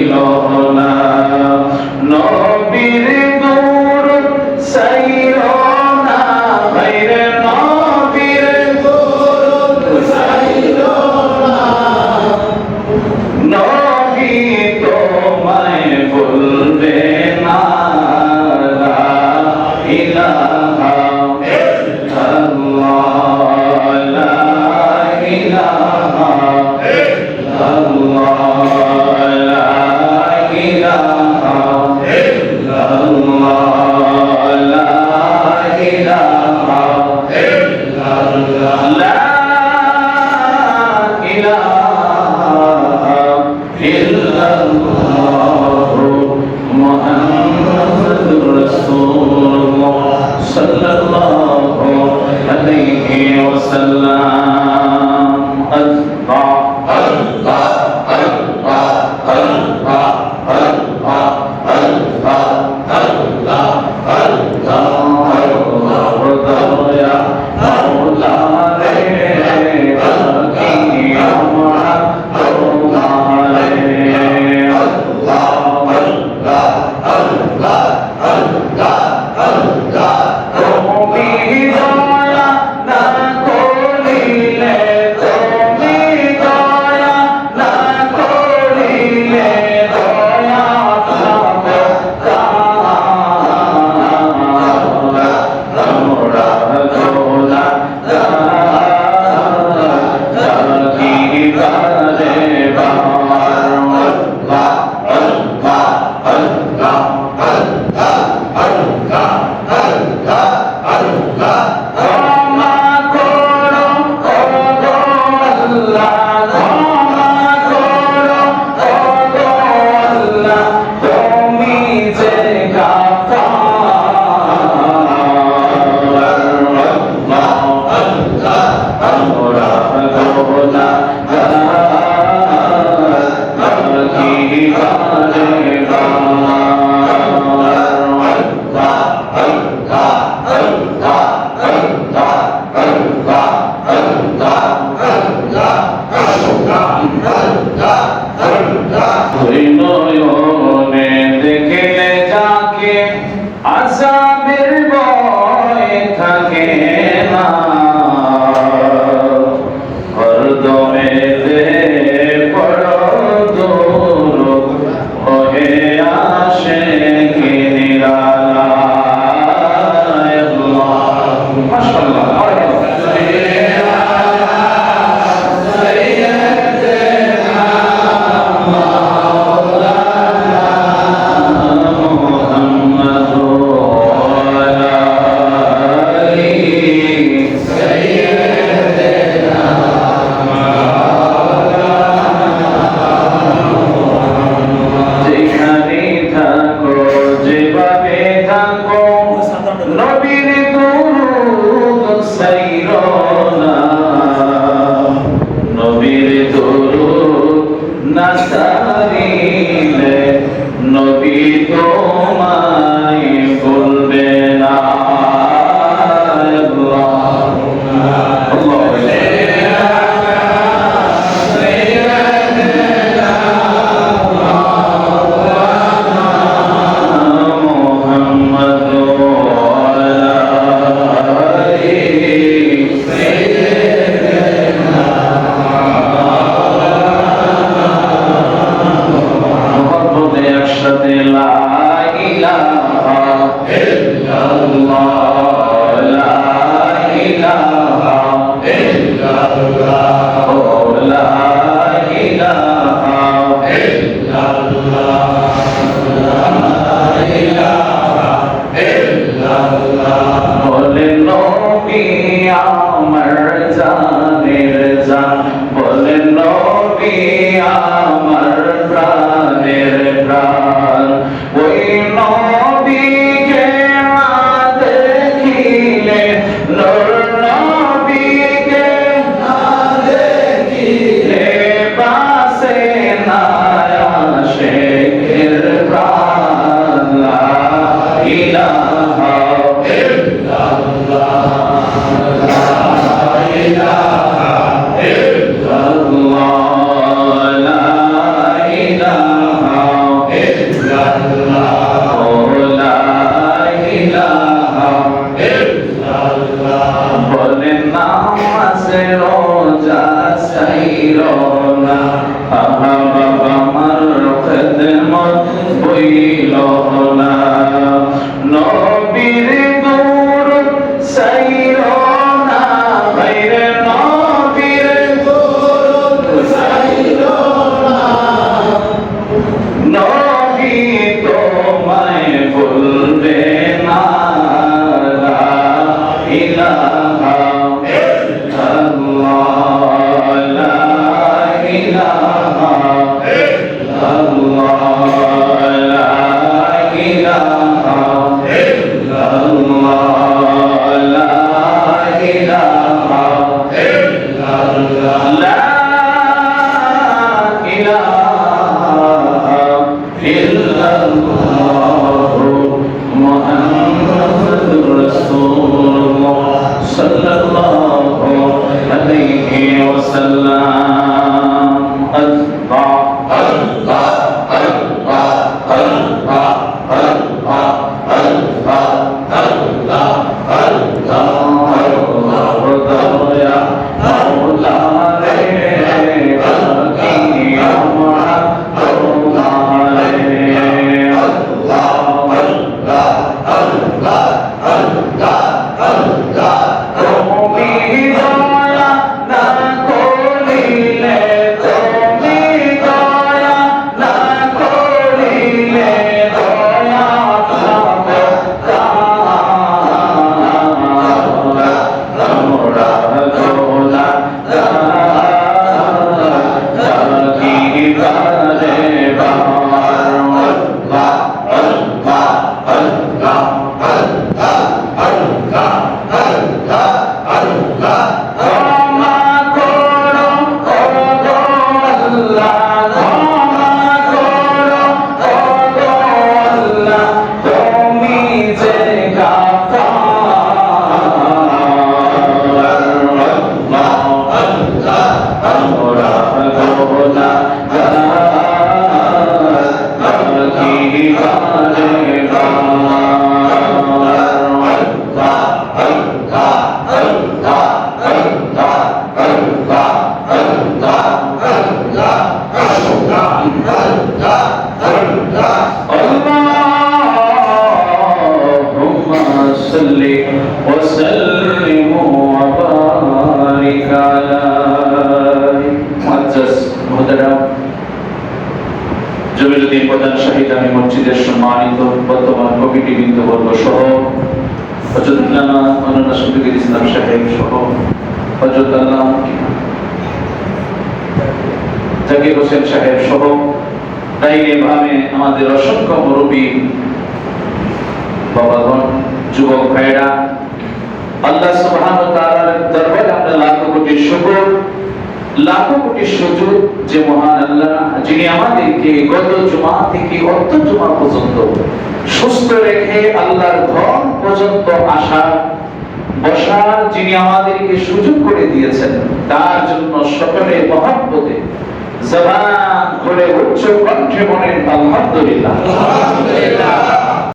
ছিল না নবীর দূর সাইর না, ভাইরে নবীর দূর সাইর না। নবী তোমায় ভুলবে না ইলাহা وسلم Oh, নামাজে রোজা সাইরো না। আহা বাবা আমার খেদমত বইল না। নবীর জমিরুদ্দিন প্রধান শাহিদ আমি মসজিদের সম্মানিত বর্তমান কমিটি বৃন্দবর্গ সহ হজরতুল্লাহ মৌলানা ইসলাম সাহেব সহ জাকির হোসেন সাহেব সহ আমাদের অসংখ্য মুরব্বী, বাবাগণ, যুবক ভাইরা আল্লাহ সুবহানাহু ওয়া তাআলার দরবারে আমরা কোটি শুকর কোটি যে মহান যিনি আমাদেরকে গত জুমা থেকে অর্থ জুমা পর্যন্ত সুস্থ রেখে আল্লাহর ধন পর্যন্ত আসা বসার যিনি আমাদেরকে সুযোগ করে দিয়েছেন, তার জন্য সকলে মহাব্বতে জবান করে উচ্চ কণ্ঠে বলেন আলহামদুলিল্লাহ।